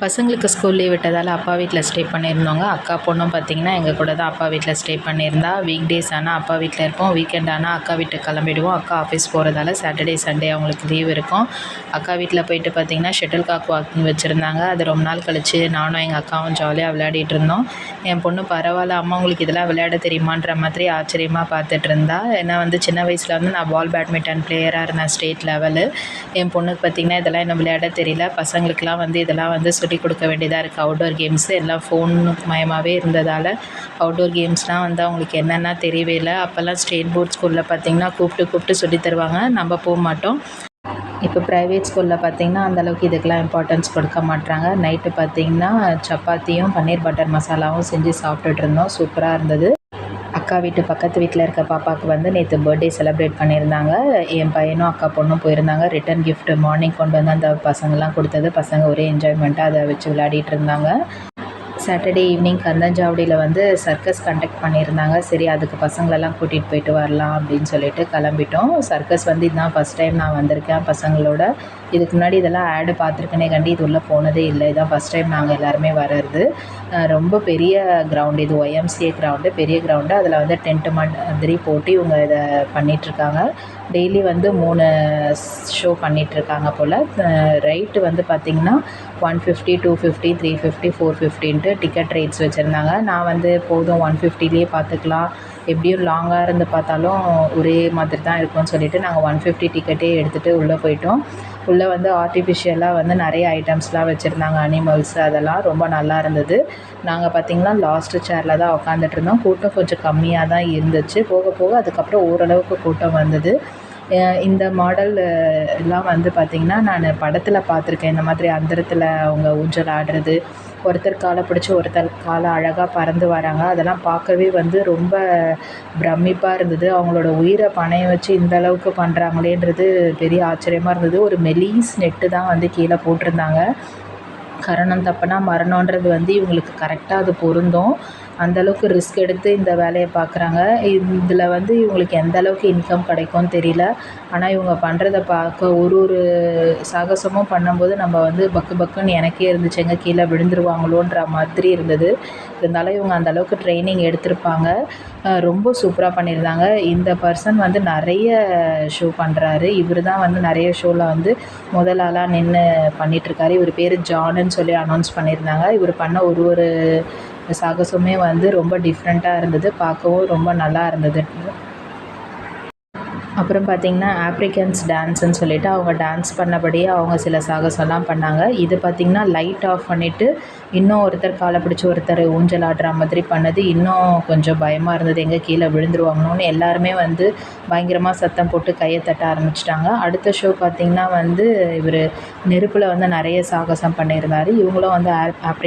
பசங்களுக்கு school leave விட்டதால் அப்பா வீட்டில் ஸ்டே பண்ணியிருந்தோங்க அக்கா பொண்ணும் பார்த்திங்கன்னா எங்கள் கூட தான் அப்பா வீட்டில் ஸ்டே பண்ணியிருந்தா. வீக் டேஸ் ஆனால் அப்பா வீட்டில் இருப்போம். வீக்கெண்ட் ஆனால் அக்கா வீட்டுக்கு கிளம்பிடுவோம். அக்கா ஆஃபீஸ் போகிறதால சாட்டர்டே சண்டே அவங்களுக்கு லீவ் இருக்கும். அக்கா வீட்டில் போயிட்டு பார்த்திங்கன்னா ஷட்டில் காக் வாக்கிங் வச்சுருந்தாங்க. அது ரொம்ப நாள் கழித்து நானும் எங்கள் அக்காவும் ஜாலியாக விளையாடிட்டு இருந்தோம். என் பொண்ணு பரவாயில்ல அம்மா உங்களுக்கு இதெல்லாம் விளையாட தெரியுமான்ற மாதிரி ஆச்சரியமாக பார்த்துட்டு இருந்தா. ஏன்னா வந்து சின்ன வயசில் வந்து நான் பால் பேட்மிண்டன் பிளேயராக இருந்தேன் ஸ்டேட் லெவலு என் பொண்ணுக்கு பார்த்திங்கன்னா இதெல்லாம் இன்னும் விளையாட தெரியல. பசங்களுக்கெலாம் வந்து இதெல்லாம் வந்து சொல்லி கொடுக்க வேண்டியதாக இருக்குது அவுட்டோர் கேம்ஸு எல்லாம் ஃபோன் மயமாகவே இருந்ததால் அவுட்டோர் கேம்ஸ்லாம் வந்து அவங்களுக்கு என்னென்னா தெரியவே இல்லை. அப்போல்லாம் ஸ்டேட் போர்ட் ஸ்கூலில் பார்த்திங்கன்னா கூப்பிட்டு கூப்பிட்டு சொல்லி தருவாங்க. நம்ம போக மாட்டோம். இப்போ ப்ரைவேட் ஸ்கூலில் பார்த்திங்கன்னா அந்தளவுக்கு இதுக்கெலாம் இம்பார்ட்டன்ஸ் கொடுக்க மாட்டுறாங்க நைட்டு பார்த்திங்கன்னா சப்பாத்தியும் பன்னீர் பட்டர் மசாலாவும் செஞ்சு சாப்பிட்டுட்டு இருந்தோம். சூப்பராக இருந்தது. அக்கா வீட்டு பக்கத்து வீட்டில் இருக்க பாப்பாவுக்கு வந்து நேற்று பர்த்டே செலிப்ரேட் பண்ணியிருந்தாங்க. என் பையனும் அக்கா பொண்ணும் போயிருந்தாங்க. ரிட்டன் கிஃப்ட் மார்னிங் கொண்டு வந்து அந்த பசங்கள்லாம் கொடுத்தது. பசங்க ஒரே என்ஜாய்மெண்ட்டாக அதை வச்சு விளையாடிட்டு இருந்தாங்க. சாட்டர்டே ஈவினிங் கந்தஞ்சாவடியில் வந்து சர்க்கஸ் கண்டக்ட் பண்ணியிருந்தாங்க. சரி அதுக்கு பசங்களெல்லாம் கூட்டிகிட்டு போயிட்டு வரலாம் அப்படின்னு சொல்லிட்டு கிளம்பிட்டோம். சர்க்கஸ் வந்து இதுதான் ஃபஸ்ட் டைம் நான் வந்திருக்கேன் பசங்களோட. இதுக்கு முன்னாடி இதெல்லாம் ஆடு பார்த்துருக்கனே கண்டி இது உள்ளே போனதே இல்லை. இதான் ஃபஸ்ட் டைம் நாங்கள் எல்லாருமே வர்றது. ரொம்ப பெரிய கிரவுண்டு இது ஒய்எம்சிஏ கிரவுண்டு பெரிய கிரவுண்டு அதில் வந்து டென்ட்டு மாதிரி போட்டு இவங்க இதை பண்ணிகிட்ருக்காங்க டெய்லி வந்து மூணு ஷோ பண்ணிகிட்ருக்காங்க போல். ரைட்டு வந்து பார்த்திங்கன்னா one fifty two fifty three fifty four ஃபிஃப்டின்ட்டு ticket rates வச்சுருந்தாங்க. நான் வந்து போதும் ஒன் ஃபிஃப்டிலேயே பார்த்துக்கலாம் எப்படியும் லாங்காக இருந்து பார்த்தாலும் ஒரே மாதிரி தான் இருக்கும்னு சொல்லிட்டு நாங்கள் ஒன் ஃபிஃப்டி டிக்கெட்டே எடுத்துகிட்டு உள்ளே போயிட்டோம். உள்ளே வந்து ஆர்டிஃபிஷியலாக வந்து நிறைய ஐட்டம்ஸ்லாம் வச்சுருந்தாங்க அனிமல்ஸ் அதெல்லாம் ரொம்ப நல்லா இருந்தது. நாங்கள் பார்த்திங்கன்னா லாஸ்ட்டு சேரில் தான் உட்காந்துட்டு இருந்தோம். கூட்டம் கொஞ்சம் கம்மியாக தான் இருந்துச்சு. போக போக அதுக்கப்புறம் ஓரளவுக்கு கூட்டம் வந்தது. இந்த மாடல் எல்லாம் வந்து பார்த்திங்கன்னா நான் படத்தில் பார்த்துருக்கேன் இந்த மாதிரி அந்தரத்தில் அவங்க ஊஞ்சல் ஆடுறது ஒருத்தர் காலை பிடிச்சி ஒருத்தர் காலை அழகாக பறந்து வராங்க. அதெல்லாம் பார்க்கவே வந்து ரொம்ப பிரமிப்பாக இருந்தது. அவங்களோட உயிரை பணைய வச்சு இந்த அளவுக்கு பண்ணுறாங்களேன்றது பெரிய ஆச்சரியமாக இருந்தது. ஒரு மெலீஸ் நெட்டு தான் வந்து கீழே போட்டிருந்தாங்க. கரணம் தப்புனா மரணன்றது வந்து இவங்களுக்கு கரெக்டாக அது பொருந்தும். அந்தளவுக்கு ரிஸ்க் எடுத்து இந்த வேலையை பார்க்குறாங்க. இதில் வந்து இவங்களுக்கு எந்த அளவுக்கு இன்கம் கிடைக்கும்னு தெரியல. ஆனால் இவங்க பண்ணுறத பார்க்க ஒரு ஒரு சாகசமும் பண்ணும்போது நம்ம வந்து பக்கு பக்குன்னு எனக்கே இருந்துச்சு எங்கே கீழே விழுந்துருவாங்களோன்ற மாதிரி இருந்தது. இருந்தாலும் இவங்க அந்தளவுக்கு ட்ரைனிங் எடுத்திருப்பாங்க. ரொம்ப சூப்பராக பண்ணியிருந்தாங்க. இந்த பர்சன் வந்து நிறைய ஷோ பண்ணுறாரு இவர் தான் வந்து நிறைய ஷோவில் வந்து முதல் ஆளாக நின்று பண்ணிகிட்ருக்காரு இவர் பேர் ஜானுன்னு சொல்லி அனௌன்ஸ் பண்ணியிருந்தாங்க. இவர் பண்ண ஒரு ஒரு சாகசமே வந்து ரொம்ப டிஃப்ரெண்ட்டாக இருந்தது. பார்க்கவும் ரொம்ப நல்லா இருந்தது. அப்புறம் பார்த்திங்கன்னா ஆப்ரிக்கன்ஸ் டான்ஸுன்னு சொல்லிட்டு அவங்க டான்ஸ் பண்ணபடியே அவங்க சில சாகசம்லாம் பண்ணாங்க. இது பார்த்திங்கன்னா லைட் ஆஃப் பண்ணிவிட்டு இன்னும் ஒருத்தர் காலை பிடிச்சி ஒருத்தர் ஊஞ்சல் ஆடுற மாதிரி பண்ணது. இன்னும் கொஞ்சம் பயமாக இருந்தது. எங்கே கீழே விழுந்துருவாங்கன்னு எல்லாருமே வந்து பயங்கரமாக சத்தம் போட்டு கையை தட்ட ஆரம்பிச்சிட்டாங்க. அடுத்த ஷோ பார்த்திங்கன்னா வந்து இவர் நெருப்பில் வந்து நிறைய சாகசம் பண்ணியிருந்தார். இவங்களும் வந்து ஆப்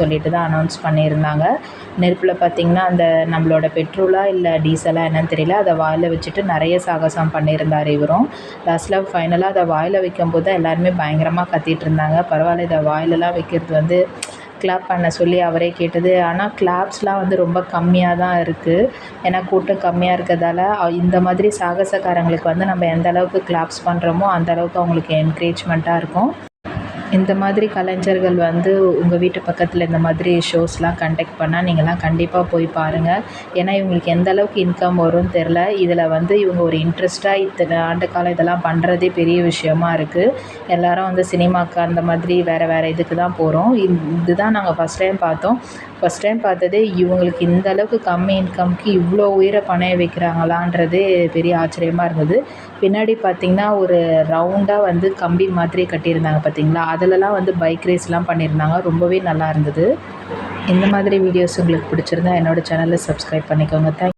சொல்லிட்டு தான் அனௌன்ஸ் பண்ணியிருந்தாங்க. நெருப்பில் பார்த்திங்கன்னா அந்த நம்மளோட பெட்ரோலா இல்லை டீசலாக என்னன்னு தெரியல. அதை வாயில் வச்சுட்டு நிறைய சாகசம் பண்ணியிருந்தார் இவரும். லாஸ்ட்டில் ஃபைனலாக அதை வாயில் வைக்கும்போது தான் எல்லாருமே பயங்கரமாக கத்திட்டு இருந்தாங்க. பரவாயில்ல இதை வாயிலெலாம் வைக்கிறது வந்து கிளாப் பண்ண சொல்லி அவரே கேட்டது. ஆனால் கிளாப்ஸ்லாம் வந்து ரொம்ப கம்மியாக தான் இருக்குது ஏன்னா கூட்டம் கம்மியாக இருக்கிறதால இந்த மாதிரி சாகசக்காரங்களுக்கு வந்து நம்ம எந்த அளவுக்கு கிளாப்ஸ் பண்ணுறோமோ அந்த அளவுக்கு அவங்களுக்கு என்கரேஜ்மெண்ட்டாக இருக்கும். இந்த மாதிரி கலைஞர்கள் வந்து உங்கள் வீட்டு பக்கத்தில் இந்த மாதிரி ஷோஸ்லாம் கண்டக்ட் பண்ணால் நீங்கள்லாம் கண்டிப்பாக போய் பாருங்கள் ஏன்னா இவங்களுக்கு எந்த அளவுக்கு இன்கம் வரும்னு தெரில இதில் வந்து இவங்க ஒரு இன்ட்ரெஸ்ட்டாக இத்தனை ஆண்டு காலம் இதெல்லாம் பண்ணுறதே பெரிய விஷயமா இருக்குது எல்லாரும் வந்து சினிமாக்கு அந்த மாதிரி வேறு வேறு இதுக்கு தான் போகிறோம் இதுதான் நாங்கள் ஃபஸ்ட் டைம் பார்த்தோம். ஃபஸ்ட் டைம் பார்த்ததே இவங்களுக்கு இந்த அளவுக்கு கம்மி இன்கம்க்கு இவ்வளோ உயிரை பணைய வைக்கிறாங்களான்றதே பெரிய ஆச்சரியமாக இருந்தது. பின்னாடி பார்த்திங்கன்னா ஒரு ரவுண்டாக வந்து கம்பி மாதிரி கட்டியிருந்தாங்க பார்த்தீங்களா அதிலலாம் வந்து பைக் ரேஸ்லாம் பண்ணியிருந்தாங்க ரொம்பவே நல்லா இருந்தது. இந்த மாதிரி வீடியோஸ் உங்களுக்கு பிடிச்சிருந்தா என்னோட சேனலை சப்ஸ்கிரைப் பண்ணிக்கோங்க. தேங்க்